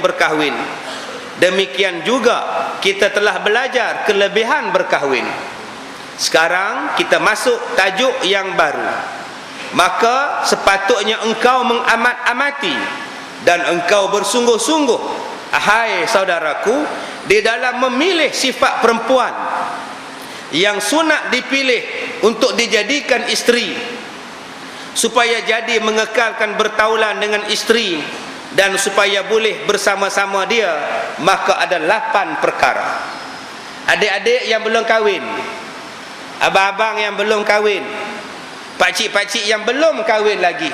berkahwin. Demikian juga kita telah belajar kelebihan berkahwin. Sekarang kita masuk tajuk yang baru. Maka sepatutnya engkau mengamat-amati dan engkau bersungguh-sungguh hai saudaraku di dalam memilih sifat perempuan yang sunat dipilih untuk dijadikan isteri supaya jadi mengekalkan bertaulan dengan isteri dan supaya boleh bersama-sama dia maka ada lapan perkara. Adik-adik yang belum kahwin abang-abang yang belum kahwin pakcik-pakcik yang belum kahwin lagi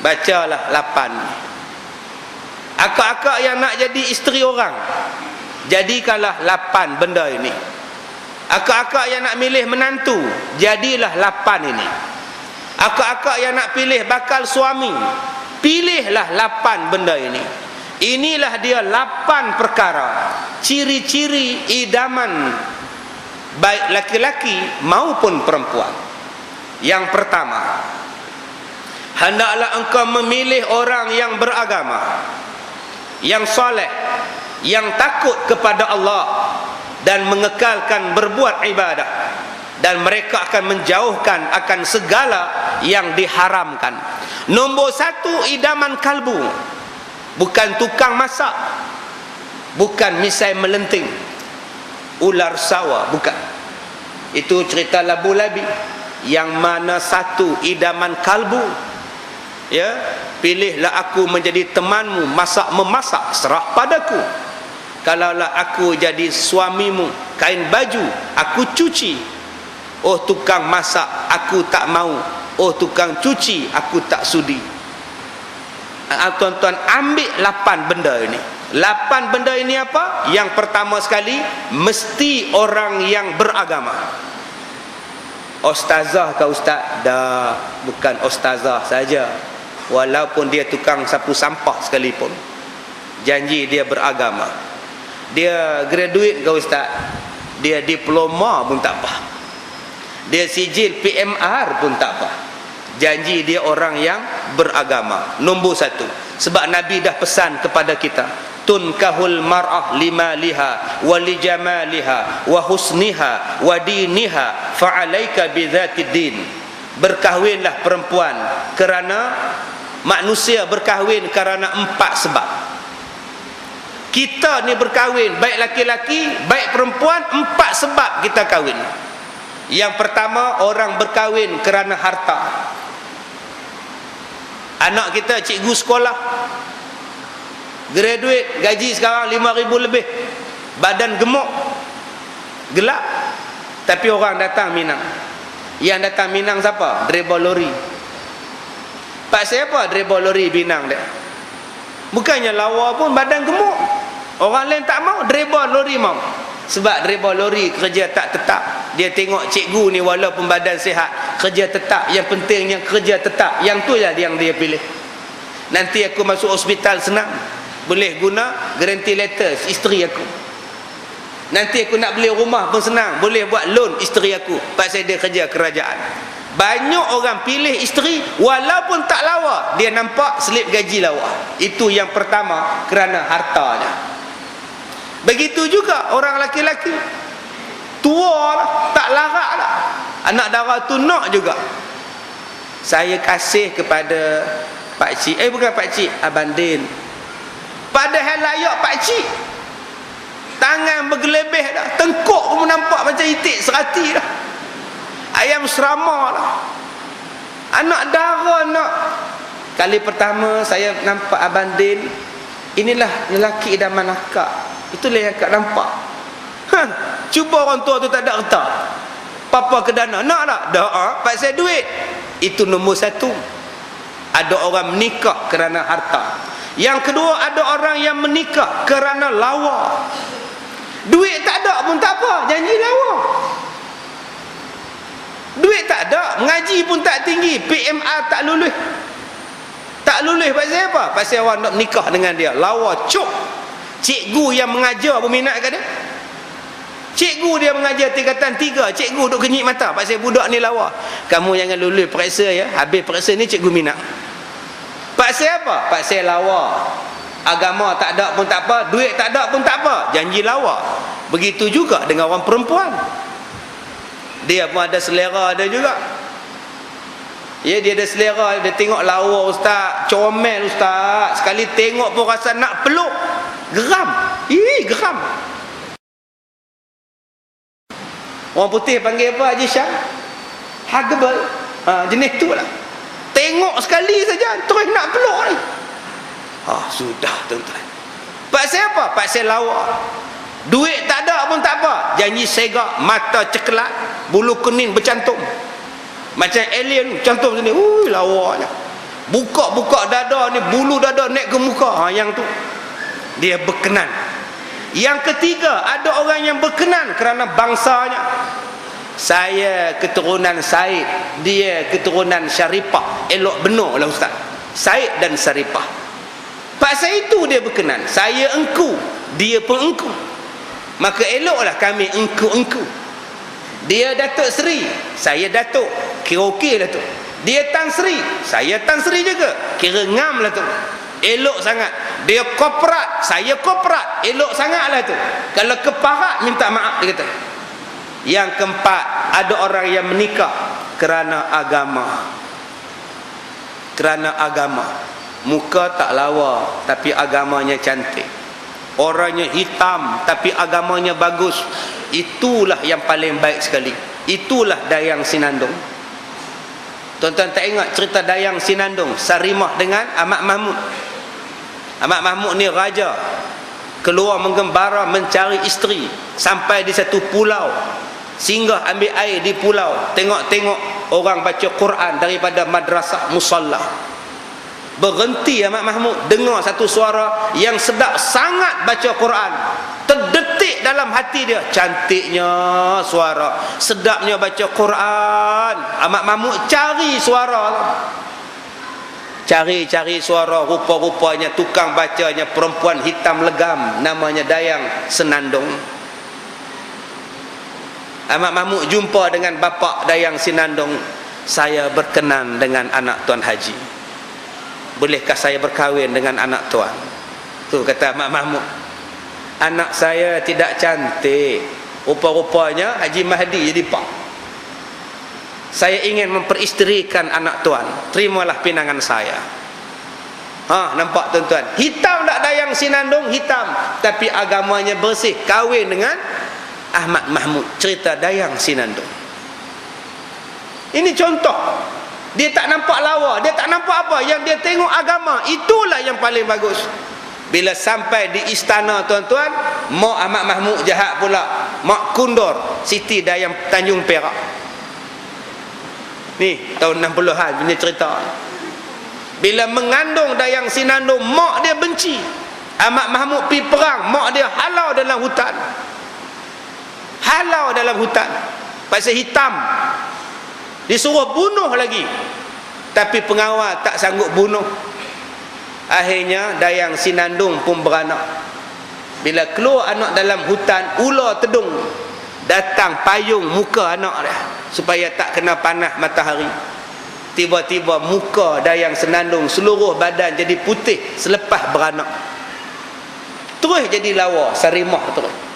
bacalah lapan. Akak-akak yang nak jadi isteri orang jadikanlah lapan benda ini. Akak-akak yang nak milih menantu jadilah lapan ini. Akak-akak yang nak pilih bakal suami pilihlah lapan benda ini. Inilah dia lapan perkara. Ciri-ciri idaman baik laki-laki maupun perempuan. Yang pertama hendaklah engkau memilih orang yang beragama yang soleh yang takut kepada Allah dan mengekalkan berbuat ibadah. Dan mereka akan menjauhkan akan segala yang diharamkan nombor satu idaman kalbu. Bukan tukang masak. Bukan misai melenting. Ular sawa bukan. Itu cerita labu labi. Yang mana satu idaman kalbu ya pilihlah aku menjadi temanmu masak memasak serah padaku. Kalaulah aku jadi suamimu kain baju aku cuci. Oh tukang masak aku tak mau Oh tukang cuci aku tak sudi. Ah, Tuan-tuan ambil lapan benda ini. Lapan benda ini apa? Yang pertama sekali Mesti orang yang beragama. Ostazah ke ustaz? Dah Bukan ostazah saja. Walaupun dia tukang sapu sampah sekalipun. Janji dia beragama. Dia graduate ke ustaz? Dia diploma pun tak apa. Dia sijil PMR pun tak apa janji dia orang yang beragama. Nombor satu. Sebab Nabi dah pesan kepada kita tunkahul mar'ah lima liha wali jamaliha wa husniha wa diniha fa'alaika bidhatid din. Berkahwinlah perempuan kerana manusia berkahwin kerana empat sebab. Kita ni berkahwin baik laki-laki baik perempuan empat sebab kita kahwin. Yang pertama orang berkahwin kerana harta. Anak kita cikgu sekolah graduate gaji sekarang 5000 lebih. Badan gemuk. Gelap. Tapi orang datang Minang. Yang datang Minang siapa? Driver lori. Pak siapa driver lori Minang dia? Bukannya lawa pun badan gemuk. Orang lain tak mau, driver lori mau sebab driver lori kerja tak tetap. Dia tengok cikgu ni walaupun badan sihat kerja tetap. Yang pentingnya kerja tetap. Yang tu lah yang dia pilih. Nanti aku masuk hospital senang. Boleh guna guarantee letter isteri aku. Nanti aku nak beli rumah pun senang. Boleh buat loan isteri aku pasal dia kerja kerajaan. Banyak orang pilih isteri walaupun tak lawa. Dia nampak slip gaji lawa. Itu yang pertama kerana hartanya begitu juga orang laki-laki. Tua lah tak larat lah. Anak darah tu nak juga. Saya kasih kepada pak cik. Eh bukan pak cik abang din. Padahal layak pak cik. Tangan bergelebih dah. Tengkuk pun nampak macam itik serati dah. Ayam serama lah. Anak darah nak. Kali pertama saya nampak abang din inilah lelaki idaman akak Itulah yang kak nampak. Ha, cuba orang tua tu tak ada harta. Papa ke dana. Nak tak? Dah. Ha? Pak saya duit. Itu nombor satu. Ada orang menikah kerana harta. Yang kedua ada orang yang menikah kerana lawa. Duit tak ada pun tak apa. Janji lawa. Duit tak ada. Mengaji pun tak tinggi. PMR tak lulus. Tak lulus pasal apa? Pasal orang nak nikah dengan dia. Lawa cuk cikgu yang mengajar berminat ke dia cikgu dia mengajar tingkatan tiga. Cikgu duk kenyik mata. Pasal budak ni lawa. Kamu jangan lulus periksa ya. Habis periksa ni cikgu minat pasal apa? Pasal lawa. Agama tak ada pun tak apa duit tak ada pun tak apa. Janji lawak begitu juga dengan orang perempuan. Dia pun ada selera ada juga. Ya dia ada selera. Dia tengok lawa ustaz. Comel ustaz. Sekali tengok pun rasa nak peluk geram. Ih geram. Orang putih panggil apa Haji Syah? Huggable ha, jenis tu lah. Tengok sekali saja terus nak peluk ni. Ah sudah tuan-tuan. Pasal apa? Pasal lawa. Duit tak ada pun tak apa. Janji segak mata ceklat bulu kening bercantum. Macam alien cantum sini. Ui lawanya buka-buka dada ni bulu dada naik ke muka. Ha, yang tu dia berkenan. Yang ketiga ada orang yang berkenan kerana bangsanya. Saya keturunan Said dia keturunan Syarifah. Elok benar lah ustaz. Said dan Syarifah. Pasal itu dia berkenan. Saya engku dia pun engku. Maka eloklah kami engku-engku. Dia Datuk Seri saya Datuk. Kira okey lah tu. Dia Tan Seri saya Tan Seri juga. Kira ngam lah tu. Elok sangat dia korporat saya korporat elok sangat lah tu kalau keparat minta maaf dia kata yang keempat, ada orang yang menikah kerana agama. Kerana agama. Muka tak lawa tapi agamanya cantik. Orangnya hitam tapi agamanya bagus. Itulah yang paling baik sekali. Itulah Dayang Sinandung. Tuan-tuan tak ingat cerita Dayang Sinandung Sarimah dengan Ahmad Mahmud. Ahmad Mahmud ni raja. Keluar menggembara mencari isteri sampai di satu pulau. Singgah ambil air di pulau. Tengok-tengok orang baca Quran daripada madrasah musalla berhenti Ahmad Mahmud dengar satu suara yang sedap sangat baca Quran. Terdetik dalam hati dia cantiknya suara sedapnya baca Quran. Ahmad Mahmud cari suara cari-cari suara rupa-rupanya tukang bacanya perempuan hitam legam namanya Dayang Senandung. Ahmad Mahmud jumpa dengan bapa Dayang Sinandung saya berkenan dengan anak Tuan Haji. Bolehkah saya berkahwin dengan anak Tuan? Tu kata Ahmad Mahmud anak saya tidak cantik. Rupa-rupanya Haji Mahdi jadi pak saya ingin memperisterikan anak Tuan. Terimalah pinangan saya. Ha, nampak tuan-tuan? Hitam tak dayang sinandung hitam. Tapi agamanya bersih. Kahwin dengan Ahmad Mahmud. Cerita Dayang Sinandung ini contoh. Dia tak nampak lawa. Dia tak nampak apa. Yang dia tengok agama itulah yang paling bagus. Bila sampai di istana tuan-tuan mak Ahmad Mahmud jahat pula. Mak Kundor Siti Dayang Tanjung Perak ni tahun 60-an ini cerita. Bila mengandung Dayang Sinandung mak dia benci. Ahmad Mahmud pergi perang mak dia halau dalam hutan. Halau dalam hutan. Pasal hitam. Disuruh bunuh lagi. Tapi pengawal tak sanggup bunuh. Akhirnya dayang sinandung pun beranak. Bila keluar anak dalam hutan ular tedung. Datang payung muka anak dia supaya tak kena panas matahari tiba-tiba muka dayang senandung seluruh badan jadi putih selepas beranak terus jadi lawa sarimah terus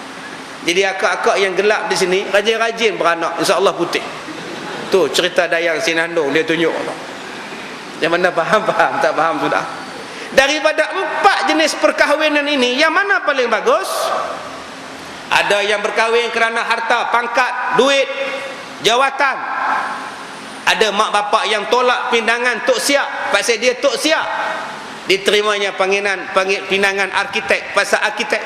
jadi akak-akak yang gelap di sini rajin-rajin beranak insya-Allah putih. Tu cerita Dayang Sinandung dia tunjuk. Yang mana faham-faham tak faham sudah. Daripada empat jenis perkahwinan ini yang mana paling bagus? Ada yang berkahwin kerana harta, pangkat, duit, jawatan. Ada mak bapak yang tolak pindangan tok siap pasal dia tok siap. Diterimanya panggilan panggil pindangan arkitek. Pasal arkitek.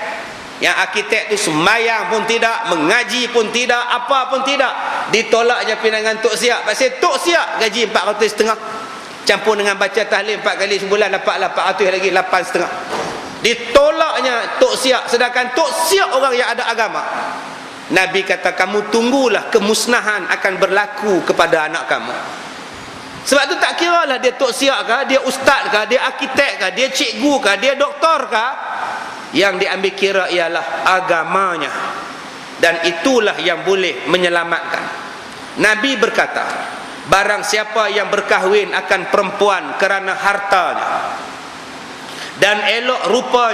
Yang arkitek tu semayang pun tidak mengaji pun tidak apa pun tidak. Ditolaknya pinangan tok siap pasal tok siap gaji 400 setengah. Campur dengan baca tahlil 4 kali sebulan dapatlah 400 lagi 8 setengah. Ditolaknya tok siap sedangkan tok siap orang yang ada agama Nabi kata kamu tunggulah kemusnahan akan berlaku kepada anak kamu. Sebab tu tak kira lah dia tok siap kah dia ustaz kah dia arkitek kah dia cikgu kah dia doktor kah. Yang diambil kira ialah agamanya. Dan itulah yang boleh menyelamatkan. Nabi berkata barang siapa yang berkahwin akan perempuan kerana hartanya. Dan elok rupanya